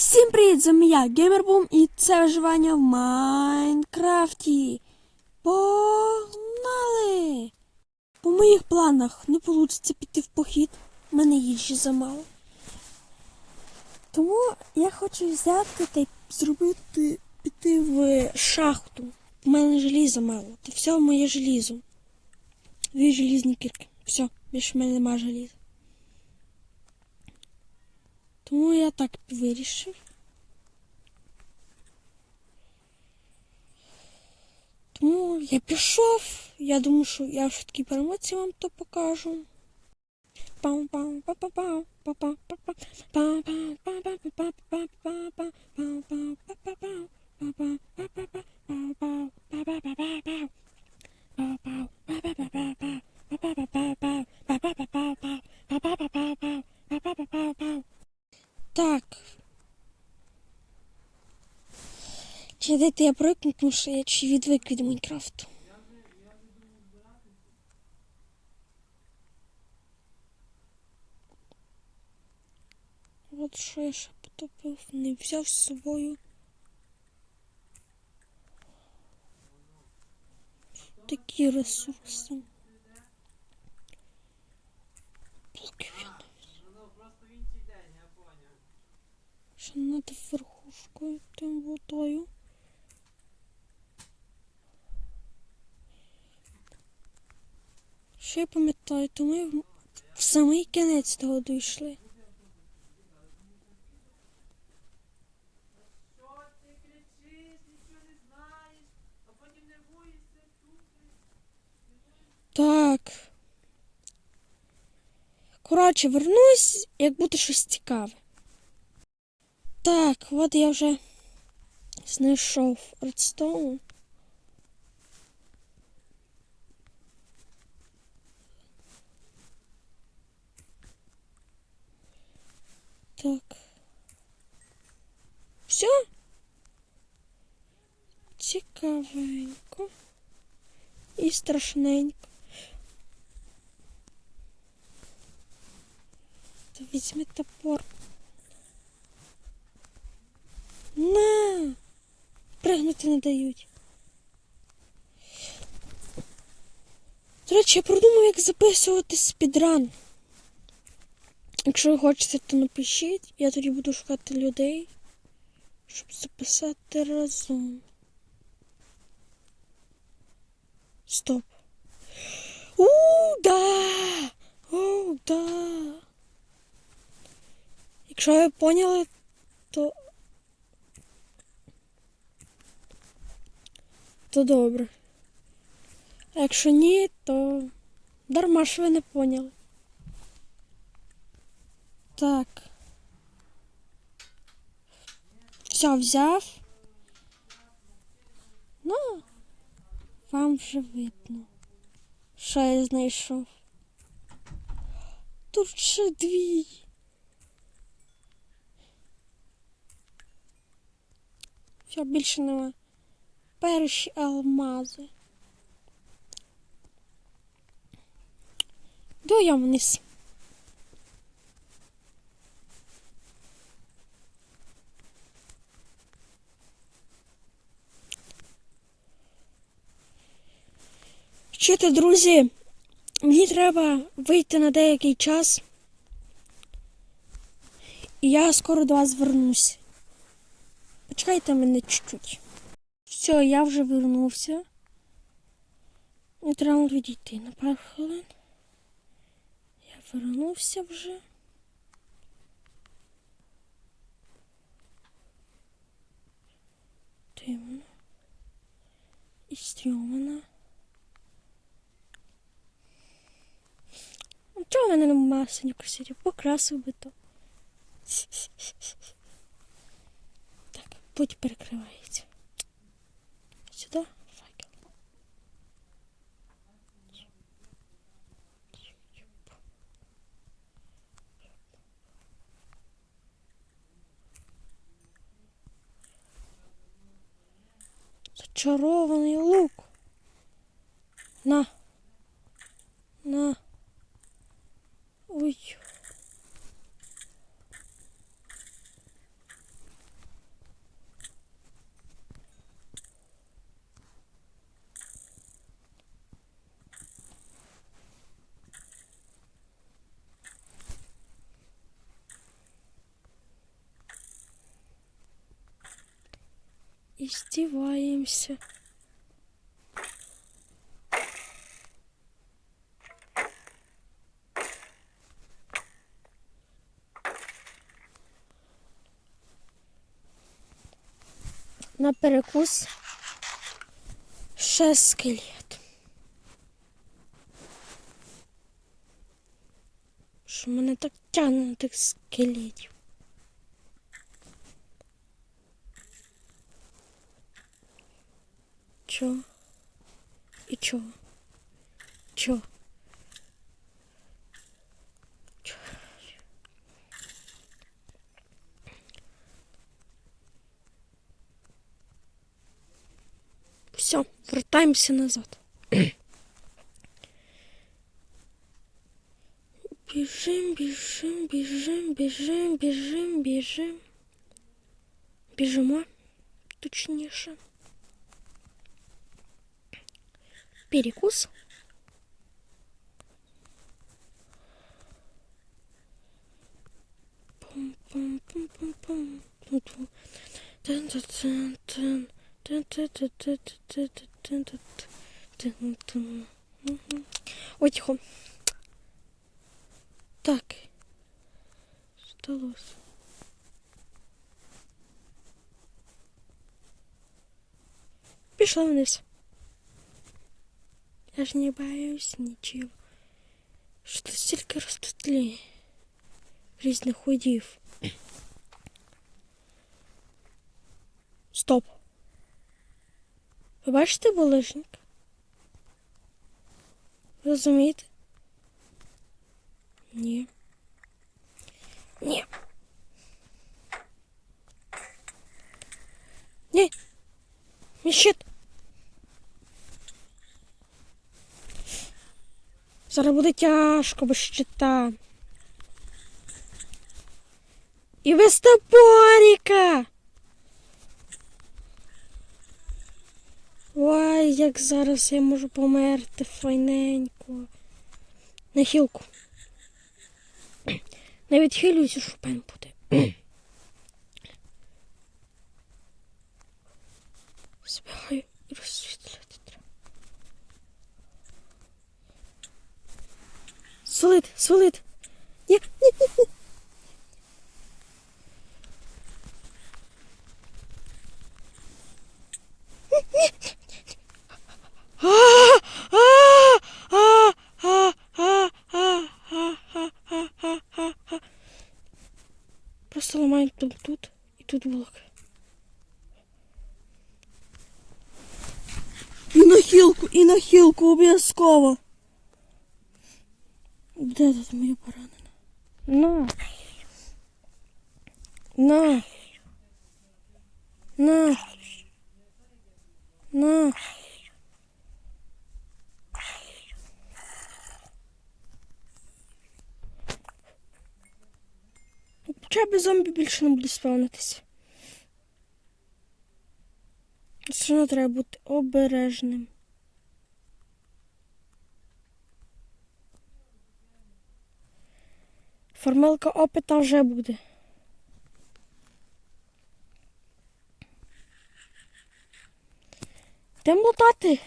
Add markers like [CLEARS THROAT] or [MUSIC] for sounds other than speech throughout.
Всім привіт, вами я, Геймербум, і це виживання в Майнкрафті. Погнали! По моїх планах не вийде піти в похід, в мене їжі замало. Тому я хочу взяти та зробити піти в шахту. У мене желіза мало. Та все моє желізо. Дві желізні кірки. Все, більше в мене немає желіза. Тому я так вирішив. Тому я пішов. Я думаю, що я все-таки перемоці вам то покажу. Так. Дайте я проникну, тому що я чи відвик від Майнкрафту. От що я ще потопив, не взяв з собою. Такі ресурси. Блоки він. Ще над верхушкою тим водою. Що я пам'ятаю, то ми в- самий кінець того дійшли. Так. Коротше, вернусь, як буде щось цікаве. Так, от я вже знайшов редстоун. Так. Все? Цікавенько. І страшненько. Та візьми топор. На! Пригнути не дають. До речі, я продумав, як записувати спідран. Якщо ви хочете, то напишіть. Я тоді буду шукати людей, щоб записати разом. Стоп. У, да! О, да! Якщо ви поняли, то. То добре. А якщо ні, то дарма що ви не поняли. Так. Все, взяв. Ну, вам вже видно. Що я знайшов. Тут ще дві. Все, більше нема. Перші алмази. Я вниз. Чуєте, друзі, мені треба вийти на деякий час. І я скоро до вас вернусь. Почекайте мене чуть-чуть. Все, я вже вернувся. Не треба відійти на пару хвилин. Я вернувся вже. Дивно. І стрьомана. Чого в мене немає синьої сірі? Покрасив би то. Так, путь перекривається. Сюди факел. Зачарований лук. На. На. Ой. Издеваемся. На перекус ще скелет. Що мене так тягне тих скелетів. Чо? І чо? Чо? Чо? Все, вертаємося назад. [CLEARS THROAT] Біжим, біжим, біжим, біжим, біжим, біжим. Біжимо, точніше. перекус. Ой, тихо. Так. Сталось. Пішла вниз. Я ж не боюсь ничего. Что стільки розтутлі різних ходів. Стоп. Ви бачите булижник? Розумієте? Ні. Ні. Ні. Мій Зараз буде тяжко без щита. І без топорика. Ой, як зараз я можу померти файненько. На хілку. [CLEARS THROAT] Не відхилюйся, що пен буде. [CLEARS THROAT] Збігаю і розсвітлювати треба. Свалити. Ні, ні, ні, ні. Просто ламаємо тут, тут і тут блок. І на хілку, і на хілку обов'язково. Де тут моя поранена? На. На. На. На. Хоча б зомбі більше не буде спавнитися. Все треба бути обережним. Формелка опита вже буде. Йдемо лутати.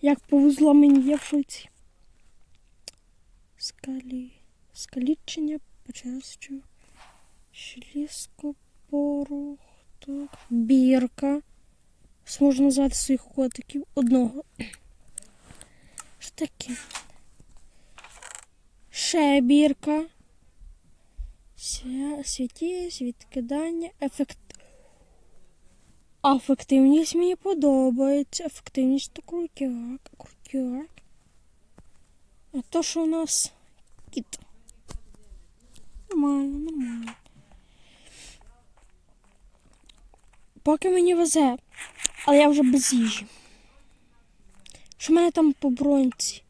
Як повезло мені я в шоці. Скалі. Скалічення почерствую. Шліско, порох, так. Бірка. Можна назвати своїх котиків одного. Що таке? Ще бірка. Святість, відкидання, ефект. Ефективність мені подобається. Ефективність то крутяк, крутяк. А то, що у нас кіт. Нормально, нормально. Поки мені везе, але я вже без їжі. Що в мене там по бронці?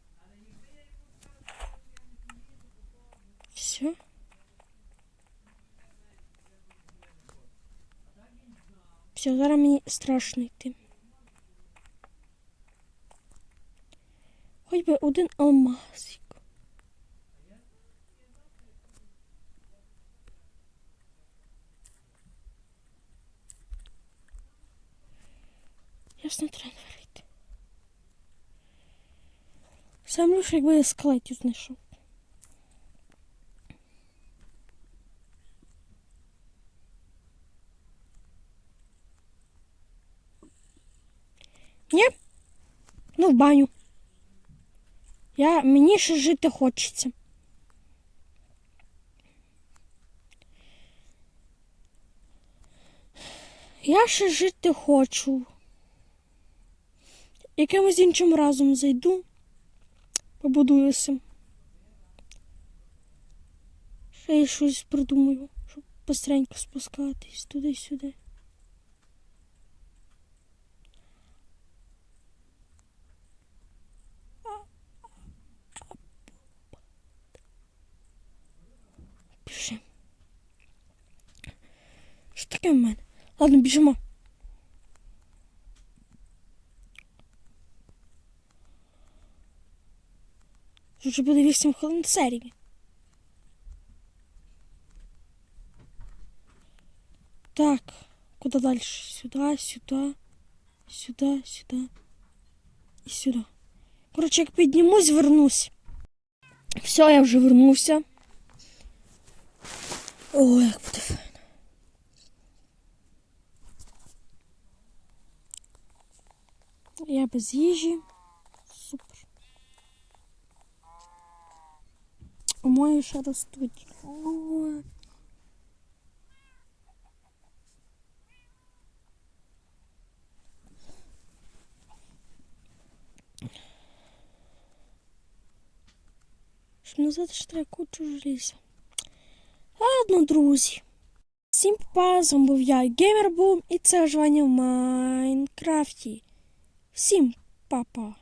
Все. Все, зараз мені страшно йти. Хоч би один алмазик. Ясно, треба варити. Сам лише якби я скелетів знайшов. Ні? Ну, в баню. Я, мені ще жити хочеться. Я ще жити хочу. Якимось іншим разом зайду, побудуюся. Ще й щось придумаю, щоб быстренько спускатись туди-сюди. Біжим. Що таке в мене? Ладно, біжимо. Вже буде 8 хвилин серії. Так, куди далі? Сюди, сюди, сюди, сюди і сюди. Коротше, як піднімусь, вернусь. Все, я вже вернувся. Ой, як буде файно. Я без їжі. Супер. У мої ще ростуть. Ой. Щоб назад ще треба кучу желіза. Ладно, друзі. Всім па, з вами був я, Геймербум, і це в Майнкрафті. Всім па-па.